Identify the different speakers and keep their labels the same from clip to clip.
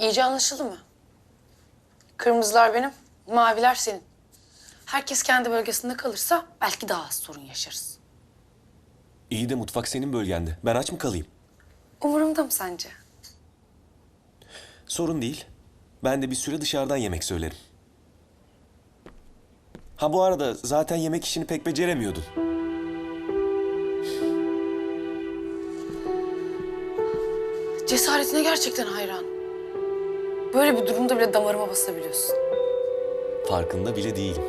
Speaker 1: İyice anlaşıldı mı? Kırmızılar benim, maviler senin. Herkes kendi bölgesinde kalırsa belki daha az sorun yaşarız.
Speaker 2: İyi de mutfak senin bölgende. Ben aç mı kalayım?
Speaker 1: Umurumda mı sence?
Speaker 2: Sorun değil. Ben de bir süre dışarıdan yemek söylerim. Ha bu arada zaten yemek işini pek beceremiyordun.
Speaker 1: Cesaretine gerçekten hayran. Böyle bir durumda bile damarıma basabiliyorsun.
Speaker 2: Farkında bile değilim.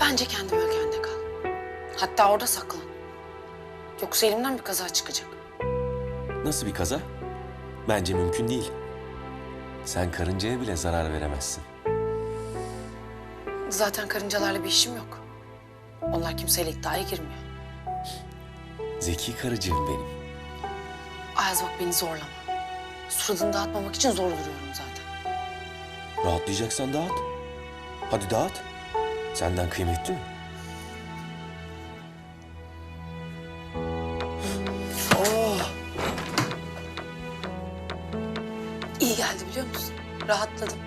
Speaker 1: Bence kendi bölgende kal. Hatta orada saklan. Yoksa elimden bir kaza çıkacak.
Speaker 2: Nasıl bir kaza? Bence mümkün değil. Sen karıncaya bile zarar veremezsin.
Speaker 1: Zaten karıncalarla bir işim yok. Onlar kimseyle iddiaya girmiyor.
Speaker 2: Zeki karıcığım benim.
Speaker 1: Ayaz bak beni zorlama. Suratını dağıtmamak için zor duruyorum zaten.
Speaker 2: Rahatlayacaksan dağıt. Hadi dağıt. Senden kıymetli mi? Oh,
Speaker 1: İyi geldi biliyor musun? Rahatladım.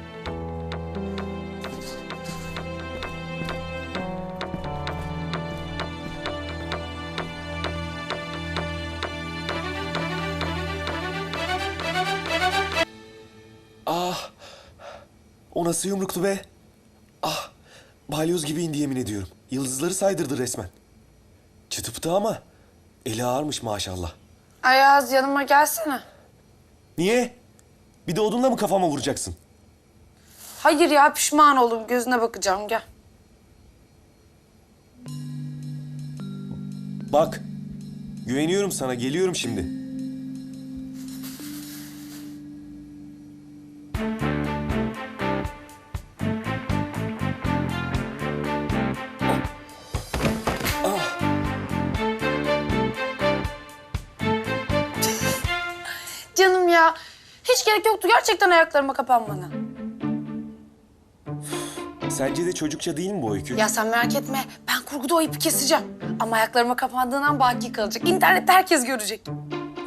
Speaker 2: O nasıl yumruktu be? Ah. Balyoz gibi indi yemin ediyorum. Yıldızları saydırdı resmen. Çıtı pıtı ama eli ağırmış maşallah.
Speaker 1: Ayaz yanıma gelsene.
Speaker 2: Niye? Bir de odunla mı kafama vuracaksın?
Speaker 1: Hayır ya pişman oldum. Gözüne bakacağım gel.
Speaker 2: Bak. Güveniyorum sana. Geliyorum şimdi.
Speaker 1: Hiç gerek yoktu gerçekten ayaklarıma kapanmana.
Speaker 2: Sence de çocukça değil mi bu öykü?
Speaker 1: Ya sen merak etme. Ben kurguda o ipi keseceğim. Ama ayaklarıma kapandığın an baki kalacak. İnternette herkes görecek.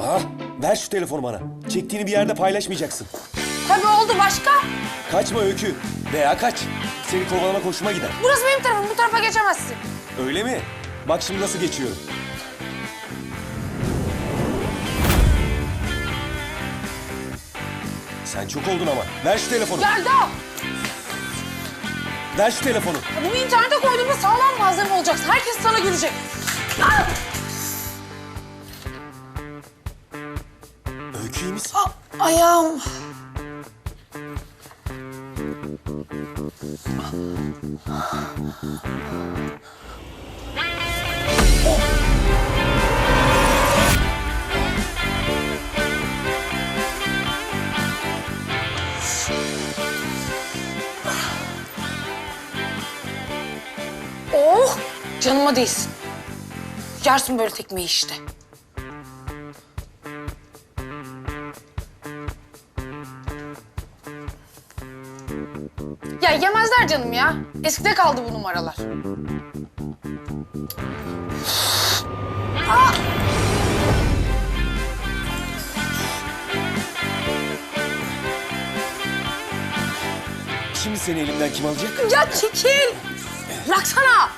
Speaker 2: Ah, ver şu telefonu bana. Çektiğini bir yerde paylaşmayacaksın.
Speaker 1: Tabii oldu başka.
Speaker 2: Kaçma öykü. Veya kaç. Seni kovalamak hoşuma gider.
Speaker 1: Burası benim tarafım. Bu tarafa geçemezsin.
Speaker 2: Öyle mi? Bak şimdi nasıl geçiyorum. Sen çok oldun ama. Ver şu telefonu.
Speaker 1: Geldi o.
Speaker 2: Ver şu telefonu.
Speaker 1: Ya Bunu internete koyduğumda sağlam malzeme olacaksın. Herkes sana gülecek. Ah!
Speaker 2: Öykü iyi misin?
Speaker 1: Ah, ayağım. Canıma değsin. Yersin böyle tekmeyi işte. Ya yemezler canım ya. Eskide kaldı bu numaralar. Aa!
Speaker 2: Şimdi seni elimden kim alacak?
Speaker 1: Ya çekil! Bıraksana!